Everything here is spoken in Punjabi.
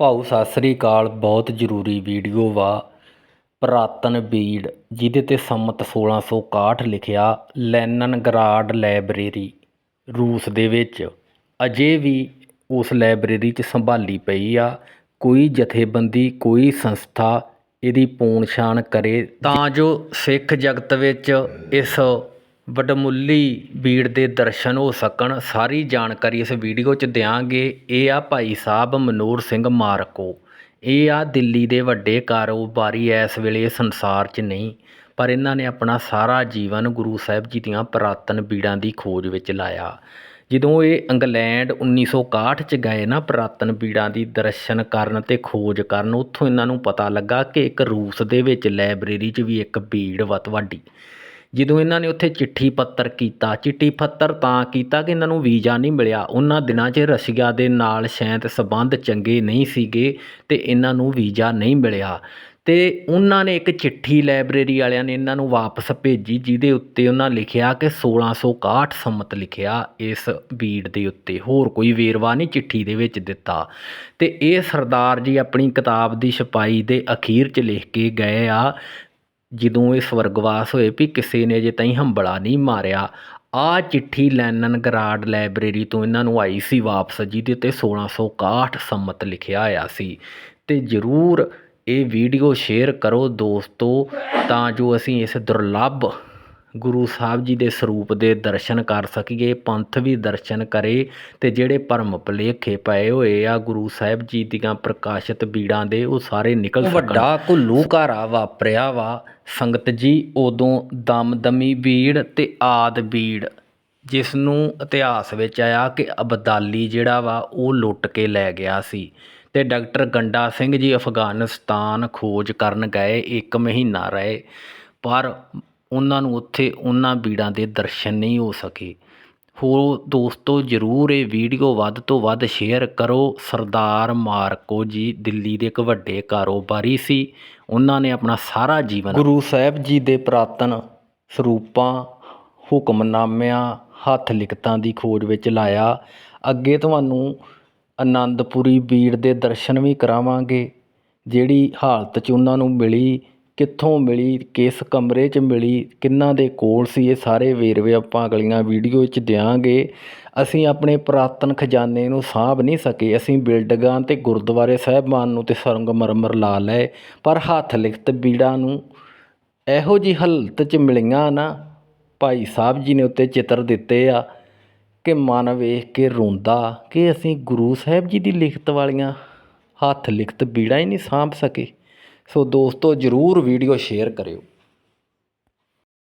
ਭਾਊ ਸਤਿ ਸ੍ਰੀ ਅਕਾਲ, ਬਹੁਤ ਜ਼ਰੂਰੀ ਵੀਡੀਓ ਵਾ। ਪੁਰਾਤਨ ਬੀੜ, ਜਿਹਦੇ 'ਤੇ ਸੰਮਤ 1661 ਲਿਖਿਆ ਲੈਨਨਗਰਾਡ ਲਾਇਬ੍ਰੇਰੀ, ਰੂਸ ਦੇ ਵਿੱਚ। ਅਜੇ ਵੀ ਉਸ ਲਾਇਬ੍ਰੇਰੀ 'ਚ ਸੰਭਾਲੀ ਪਈ ਆ। ਕੋਈ ਜਥੇਬੰਦੀ, ਕੋਈ ਸੰਸਥਾ ਇਹਦੀ ਪੂਣ ਛਾਣ ਕਰੇ ਤਾਂ ਜੋ ਸਿੱਖ ਜਗਤ ਵਿੱਚ ਇਸ ਵਡਮੁੱਲੀ ਬੀੜ ਦੇ ਦਰਸ਼ਨ ਹੋ ਸਕਣ। ਸਾਰੀ ਜਾਣਕਾਰੀ ਇਸ ਵੀਡੀਓ 'ਚ ਦਿਆਂਗੇ। ਇਹ ਆ ਭਾਈ ਸਾਹਿਬ ਮਨੋਹਰ ਸਿੰਘ ਮਾਰਕੋ। ਇਹ ਆ ਦਿੱਲੀ ਦੇ ਵੱਡੇ ਕਾਰੋਬਾਰੀ ਇਸ ਵੇਲੇ ਸੰਸਾਰ 'ਚ ਨਹੀਂ, ਪਰ ਇਹਨਾਂ ਨੇ ਆਪਣਾ ਸਾਰਾ ਜੀਵਨ ਗੁਰੂ ਸਾਹਿਬ ਜੀ ਦੀਆਂ ਪੁਰਾਤਨ ਬੀੜਾਂ ਦੀ ਖੋਜ ਵਿੱਚ ਲਾਇਆ। ਜਦੋਂ ਇਹ ਇੰਗਲੈਂਡ 1961 ਚ ਗਏ ਨਾ ਪੁਰਾਤਨ ਬੀੜਾਂ ਦੀ ਦਰਸ਼ਨ ਕਰਨ ਤੇ ਖੋਜ ਕਰਨ, ਉੱਥੋਂ ਇਹਨਾਂ ਨੂੰ ਪਤਾ ਲੱਗਾ ਕਿ ਇੱਕ ਰੂਸ ਦੇ ਵਿੱਚ ਲਾਇਬ੍ਰੇਰੀ 'ਚ ਵੀ ਇੱਕ ਬੀੜ ਵਾ ਵੱਡੀ ਜਦੋਂ ਇਹਨਾਂ ਨੇ ਉੱਥੇ ਚਿੱਠੀ ਪੱਤਰ ਕੀਤਾ, ਚਿੱਠੀ ਪੱਤਰ ਤਾਂ ਕੀਤਾ ਕਿ ਇਹਨਾਂ ਨੂੰ ਵੀਜ਼ਾ ਨਹੀਂ ਮਿਲਿਆ। ਉਹਨਾਂ ਦਿਨਾਂ 'ਚ ਰਸ਼ੀਆ ਦੇ ਨਾਲ ਸ਼ਾਇਦ ਸੰਬੰਧ ਚੰਗੇ ਨਹੀਂ ਸੀਗੇ ਅਤੇ ਇਹਨਾਂ ਨੂੰ ਵੀਜ਼ਾ ਨਹੀਂ ਮਿਲਿਆ। ਅਤੇ ਉਹਨਾਂ ਨੇ ਇੱਕ ਚਿੱਠੀ ਲਾਇਬ੍ਰੇਰੀ ਵਾਲਿਆਂ ਨੇ ਇਹਨਾਂ ਨੂੰ ਵਾਪਸ ਭੇਜੀ, ਜਿਹਦੇ ਉੱਤੇ ਉਹਨਾਂ ਲਿਖਿਆ ਕਿ 1661 ਸੰਮਤ ਲਿਖਿਆ ਇਸ ਬੀੜ ਦੇ ਉੱਤੇ। ਹੋਰ ਕੋਈ ਵੇਰਵਾ ਨਹੀਂ ਚਿੱਠੀ ਦੇ ਵਿੱਚ ਦਿੱਤਾ। ਅਤੇ ਇਹ ਸਰਦਾਰ ਜੀ ਆਪਣੀ ਕਿਤਾਬ ਦੀ ਛਪਾਈ ਦੇ ਅਖੀਰ 'ਚ ਲਿਖ ਕੇ ਗਏ ਆ ਜਦੋਂ ਇਹ ਸਵਰਗਵਾਸ ਹੋਏ ਵੀ ਕਿਸੇ ਨੇ ਅਜੇ ਤਾਈਂ ਹੰਭਲਾ ਨਹੀਂ ਮਾਰਿਆ, ਆਹ ਚਿੱਠੀ ਲੈਨਨ ਗਰਾਡ ਲਾਇਬ੍ਰੇਰੀ ਤੋਂ ਇਹਨਾਂ ਨੂੰ ਆਈ ਸੀ ਵਾਪਸ, ਜਿਹਦੇ ਉੱਤੇ ਸੋਲ੍ਹਾਂ ਸੌ ਇਕਾਹਠ ਸੰਮਤ ਲਿਖਿਆ ਹੋਇਆ ਸੀ। ਅਤੇ ਜ਼ਰੂਰ ਇਹ ਵੀਡੀਓ ਸ਼ੇਅਰ ਕਰੋ ਦੋਸਤੋ, ਤਾਂ ਜੋ ਅਸੀਂ ਇਸ ਦੁਰਲੱਭ ਗੁਰੂ ਸਾਹਿਬ ਜੀ ਦੇ ਸਰੂਪ ਦੇ ਦਰਸ਼ਨ ਕਰ ਸਕੀਏ ਪੰਥ ਵੀ ਦਰਸ਼ਨ ਕਰੇ ਤੇ ਜਿਹੜੇ ਭਰਮ ਭੁਲੇਖੇ ਪਏ ਹੋਏ ਆ ਗੁਰੂ ਸਾਹਿਬ ਜੀ ਦੀਆਂ ਪ੍ਰਕਾਸ਼ਿਤ ਬੀੜਾਂ ਦੇ ਉਹ ਸਾਰੇ ਨਿਕਲ ਸਕਣ। ਵੱਡਾ ਘੁੱਲੂ ਘਾਰਾ ਵਾਪਰਿਆ ਵਾ। ਸੰਗਤ ਜੀ ਉਦੋਂ ਦਮਦਮੀ ਬੀੜ ਤੇ ਆਦ ਬੀੜ ਜਿਸ ਨੂੰ ਇਤਿਹਾਸ ਵਿੱਚ ਆਇਆ ਕਿ ਅਬਦਾਲੀ ਜਿਹੜਾ ਵਾ ਉਹ ਲੁੱਟ ਕੇ ਲੈ ਗਿਆ ਸੀ। ਤੇ ਡਾਕਟਰ ਗੰਡਾ ਸਿੰਘ ਜੀ ਅਫਗਾਨਿਸਤਾਨ ਖੋਜ ਕਰਨ ਗਏ ਇੱਕ ਮਹੀਨਾ ਰਹੇ। ਪਰ ਉਹਨਾਂ ਨੂੰ ਉੱਥੇ ਉਹਨਾਂ ਬੀੜਾਂ ਦੇ ਦਰਸ਼ਨ ਨਹੀਂ ਹੋ ਸਕੇ। ਹੋਰ ਦੋਸਤੋ, ਜਰੂਰ ਇਹ ਵੀਡੀਓ ਵੱਧ ਤੋਂ ਵੱਧ ਸ਼ੇਅਰ ਕਰੋ। ਸਰਦਾਰ ਮਾਰਕੋ ਜੀ ਦਿੱਲੀ ਦੇ ਇੱਕ ਵੱਡੇ ਕਾਰੋਬਾਰੀ ਸੀ। ਉਹਨਾਂ ਨੇ ਆਪਣਾ ਸਾਰਾ ਜੀਵਨ ਗੁਰੂ ਸਾਹਿਬ ਜੀ ਦੇ ਪ੍ਰਾਤਨ ਸਰੂਪਾਂ, ਹੁਕਮਨਾਮਿਆਂ, ਹੱਥ ਲਿਖਤਾਂ ਦੀ ਖੋਜ ਵਿੱਚ ਲਾਇਆ। ਅੱਗੇ ਤੁਹਾਨੂੰ ਆਨੰਦਪੁਰੀ ਬੀੜ ਦੇ ਦਰਸ਼ਨ ਵੀ ਕਰਾਵਾਂਗੇ, ਜਿਹੜੀ ਹਾਲਤ 'ਚ ਉਹਨਾਂ ਨੂੰ ਮਿਲੀ। ਕਿੱਥੋਂ ਮਿਲੀ, ਕਿਸ ਕਮਰੇ 'ਚ ਮਿਲੀ ਕਿਹਨਾਂ ਦੇ ਕੋਲ ਸੀ, ਇਹ ਸਾਰੇ ਵੇਰਵੇ ਆਪਾਂ ਅਗਲੀਆਂ ਵੀਡੀਓ 'ਚ ਦਿਆਂਗੇ। ਅਸੀਂ ਆਪਣੇ ਪੁਰਾਤਨ ਖਜ਼ਾਨੇ ਨੂੰ ਸਾਂਭ ਨਹੀਂ ਸਕੇ। ਅਸੀਂ ਬਿਲਡਿੰਗਾਂ ਅਤੇ ਗੁਰਦੁਆਰੇ ਸਾਹਿਬਾਨ ਨੂੰ ਤੇ ਸੰਗਮਰਮਰ ਲਾ ਲਏ, ਪਰ ਹੱਥ ਲਿਖਤ ਬੀੜਾਂ ਨੂੰ ਇਹੋ ਜਿਹੀ ਹਾਲਤ 'ਚ ਮਿਲੀਆਂ ਨਾ, ਭਾਈ ਸਾਹਿਬ ਜੀ ਨੇ ਉੱਤੇ ਚਿੱਤਰ ਦਿੱਤੇ ਆ ਕਿ ਮਨ ਵੇਖ ਕੇ ਰੋਂਦਾ ਕਿ ਅਸੀਂ ਗੁਰੂ ਸਾਹਿਬ ਜੀ ਦੀ ਲਿਖਤ ਵਾਲੀਆਂ ਹੱਥ ਲਿਖਤ ਬੀੜਾਂ ਹੀ ਨਹੀਂ ਸਾਂਭ ਸਕੇ। ਸੋ ਦੋਸਤੋ ਜਰੂਰ ਵੀਡੀਓ ਸ਼ੇਅਰ ਕਰਿਓ।